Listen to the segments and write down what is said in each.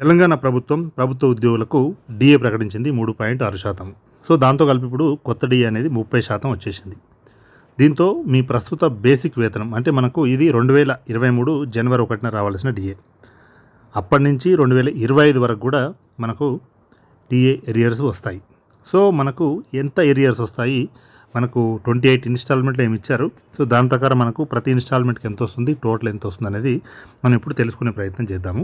తెలంగాణ ప్రభుత్వం ప్రభుత్వ ఉద్యోగులకు డిఏ ప్రకటించింది మూడు పాయింట్ ఆరు శాతం. సో దాంతో కలిపి ఇప్పుడు కొత్త డిఏ అనేది ముప్పై శాతం వచ్చేసింది. దీంతో మీ ప్రస్తుత బేసిక్ వేతనం అంటే మనకు ఇది రెండు వేల ఇరవై మూడు జనవరి ఒకటిన రావాల్సిన డిఏ అప్పటి నుంచి రెండు వేల ఇరవై ఐదు వరకు కూడా మనకు డిఏ ఎరియర్స్ వస్తాయి. సో మనకు ఎంత ఎరియర్స్ వస్తాయి? మనకు ట్వంటీ ఎయిట్ ఇన్స్టాల్మెంట్లు ఏమి ఇచ్చారు. సో దాని ప్రకారం మనకు ప్రతి ఇన్స్టాల్మెంట్కి ఎంత వస్తుంది టోటల్ ఎంత వస్తుంది అనేది మనం ఇప్పుడు తెలుసుకునే ప్రయత్నం చేద్దాము.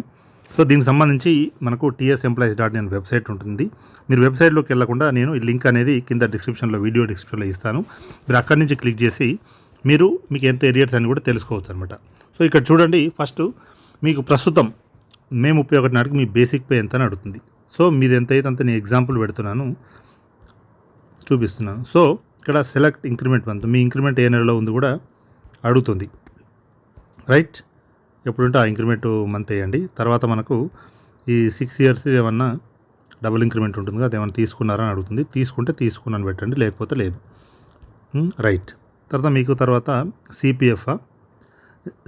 సో దీనికి సంబంధించి మనకు TS employees dot net website ఉంటుంది. మీరు వెబ్సైట్లోకి వెళ్ళకుండా నేను ఈ లింక్ అనేది కింద డిస్క్రిప్షన్లో వీడియో డిస్క్రిప్షన్లో ఇస్తాను. మీరు అక్కడి నుంచి క్లిక్ చేసి మీరు మీకు ఎంత ఏరియర్స్ అని కూడా తెలుసుకోవచ్చు అనమాట సో ఇక్కడ చూడండి ఫస్ట్ మీకు ప్రస్తుతం మే ముప్పై ఒకటి నాటికి మీ బేసిక్ పే ఎంత అని అడుగుతుంది. సో మీది ఎంత అయితే అంత నేను ఎగ్జాంపుల్ పెడుతున్నాను చూపిస్తున్నాను. సో ఇక్కడ సెలెక్ట్ ఇంక్రిమెంట్ మంత్ మీ ఇంక్రిమెంట్ ఏ నెలలో ఉంది కూడా అడుగుతుంది. రైట్ ఎప్పుడుంటే ఆ ఇంక్రిమెంట్ మంత్ వేయండి. తర్వాత మనకు ఈ సిక్స్ ఇయర్స్ ఏమన్నా డబుల్ ఇంక్రిమెంట్ ఉంటుంది అది ఏమైనా తీసుకున్నారా తీసుకున్నారని అడుగుతుంది. తీసుకుంటే తీసుకున్నాను పెట్టండి లేకపోతే లేదు. Hmm? రైట్ తర్వాత మీకు తర్వాత సిపిఎఫ్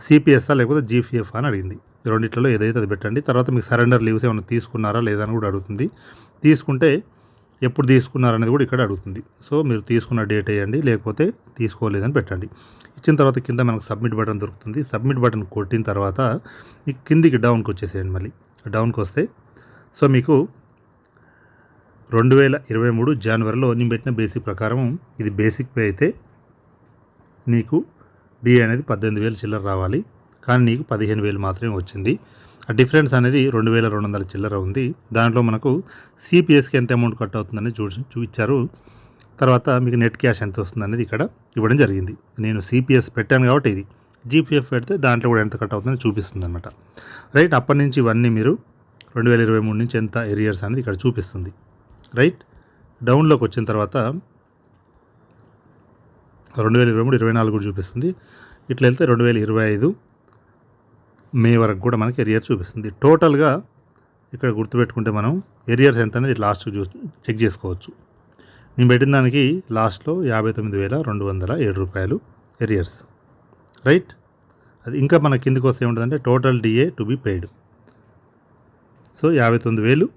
సిపిఎస్ఆ లేకపోతే జీపీఎఫ్ అని అడిగింది. ఈ రెండిట్లలో ఏదైతే అది పెట్టండి. తర్వాత మీకు సరెండర్ లీవ్స్ ఏమైనా తీసుకున్నారా లేదా అని కూడా అడుగుతుంది. తీసుకుంటే ఎప్పుడు తీసుకున్నారనేది కూడా ఇక్కడ అడుగుతుంది. సో మీరు తీసుకున్న డేట్ వేయండి లేకపోతే తీసుకోలేదని పెట్టండి. ఇచ్చిన తర్వాత కింద మనకు సబ్మిట్ బటన్ దొరుకుతుంది. సబ్మిట్ బటన్ కొట్టిన తర్వాత మీకు కిందికి డౌన్కి వచ్చేసేయండి మళ్ళీ. డౌన్కి వస్తే సో మీకు రెండు వేల ఇరవై మూడు జనవరిలో నేను పెట్టిన బేసిక్ ప్రకారం ఇది బేసిక్ పే అయితే నీకు డి అనేది పద్దెనిమిది వేలు చిల్లర రావాలి. కానీ నీకు పదిహేను వేలు మాత్రమే వచ్చింది. ఆ డిఫరెన్స్ అనేది రెండు వేల రెండు వందల చిల్లర ఉంది. దాంట్లో మనకు సిపిఎస్కి ఎంత అమౌంట్ కట్ అవుతుందని చూ చూపించారు. తర్వాత మీకు నెట్ క్యాష్ ఎంత వస్తుంది అనేది ఇక్కడ ఇవ్వడం జరిగింది. నేను సిపిఎస్ పెట్టాను కాబట్టి ఇది. జీపీఎఫ్ పెడితే దాంట్లో కూడా ఎంత కట్ అవుతుందని చూపిస్తుంది అనమాట రైట్ అప్పటి నుంచి ఇవన్నీ మీరు రెండు వేల ఇరవై మూడు నుంచి ఎంత ఎరియర్స్ అనేది ఇక్కడ చూపిస్తుంది. రైట్ డౌన్లోకి వచ్చిన తర్వాత రెండు వేల ఇరవై మూడు ఇరవై నాలుగు కూడా చూపిస్తుంది. ఇట్లా వెళ్తే రెండు వేల ఇరవై ఐదు మే వరకు కూడా మనకి ఎరియర్ చూపిస్తుంది. టోటల్గా ఇక్కడ గుర్తుపెట్టుకుంటే మనం ఎరియర్స్ ఎంత అనేది లాస్ట్ చూ చెక్ చేసుకోవచ్చు. నేను పెట్టిన దానికి లాస్ట్లో యాభై తొమ్మిది వేల రెండు వందల ఏడు రూపాయలు ఎరియర్స్. రైట్? అది ఇంకా మన కిందికి వస్తే ఏముంటుందంటే total DA to be paid. So యాభై తొమ్మిది వేలు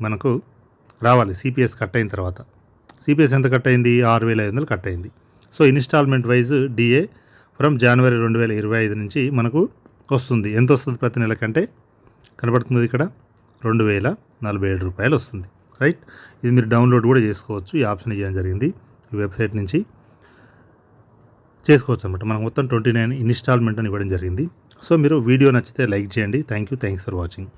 మనకు రావాలి. సిపిఎస్ కట్ అయిన తర్వాత. సిపిఎస్ ఎంత కట్ అయింది? ఆరు వేల ఐదు వందలు కట్ అయింది. So installment wise DA from January రెండు వేల ఇరవై ఐదు నుంచి మనకు వస్తుంది. ఎంత వస్తుంది ప్రతి నెల కంటే కనబడుతుంది ఇక్కడ రెండు వేల నలభై ఏడు రూపాయలు వస్తుంది. రైట్? ఇది మీరు డౌన్లోడ్ కూడా చేసుకోవచ్చు. ఈ ఆప్షన్ ఇవ్వడం జరిగింది. ఈ వెబ్సైట్ నుంచి చేసుకోవచ్చు అనమాట మనకు మొత్తం ట్వంటీ నైన్ ఇన్స్టాల్మెంట్ అని ఇవ్వడం జరిగింది. సో మీరు వీడియో నచ్చితే లైక్ చేయండి. Thank you thanks for watching.